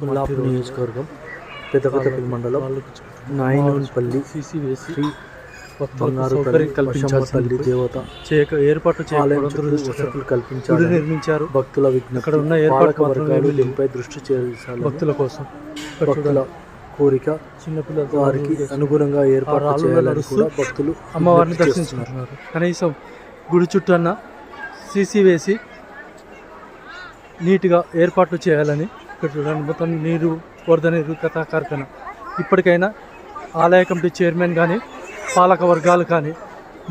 ముల్లాపూర్ నియోజకవర్గం పెద్దకొత్తపల్లి మండలం నాయనపల్లి శ్రీ భక్తులకు బంగారు సౌకర్యం తల్లి కల్పించాల్సింది దేవత చేయక ఏర్పాటు. వసతులు గుడి కల్పించాలి నిర్మించారు భక్తుల విఘ్నత అక్కడ ఉన్న ఏర్పాటు వర్గాలు. దీనిపై దృష్టి చేయాలి భక్తుల కోసం భక్తుల కోరిక చిన్నపిల్లలతో వారికి అనుగుణంగా ఏర్పాటు చేయాలని కూడా భక్తులు అమ్మవారిని విజ్ఞప్తి. దర్శించుకుంటున్నారు కనీసం గుడి చుట్టూ అన్న సీసీ వేసి నీట్గా ఏర్పాట్లు చేయాలని ఇక్కడ చూడండి మొత్తం నీరు వరద నీరు కథా కార్ఖాన. ఇప్పటికైనా ఆలయ కమిటీ చైర్మన్ కానీ పాలక వర్గాలు కానీ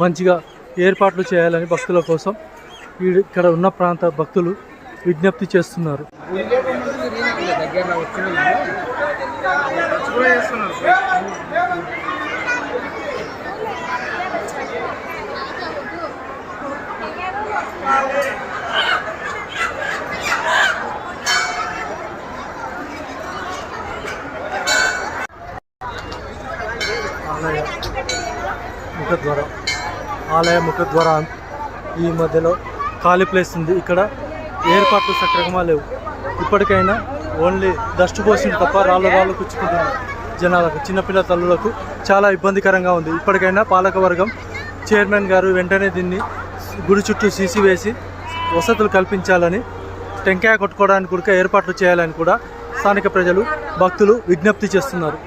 మంచిగా ఏర్పాట్లు చేయాలని భక్తుల కోసం ఇక్కడ ఉన్న ప్రాంత భక్తులు విజ్ఞప్తి చేస్తున్నారు. ఆలయ ముఖద్వారం ఆలయ ముఖద్వారం ఈ మధ్యలో ఖాళీ ప్లేస్ ఉంది. ఇక్కడ ఏర్పాట్లు సక్రమంగా లేవు. ఇప్పటికైనా ఓన్లీ డస్ట్ పోసింది తప్ప రాళ్ళు రాళ్ళు కుచ్చుకుంటున్నారు జనాలకు చిన్నపిల్ల తల్లులకు చాలా ఇబ్బందికరంగా ఉంది. ఇప్పటికైనా పాలకవర్గం చైర్మన్ గారు వెంటనే దీన్ని గుడి చుట్టూ సీసీ వేసి వసతులు కల్పించాలని టెంకాయ కొట్టుకోవడానికి కూడా ఏర్పాట్లు చేయాలని కూడా స్థానిక ప్రజలు భక్తులు విజ్ఞప్తి చేస్తున్నారు.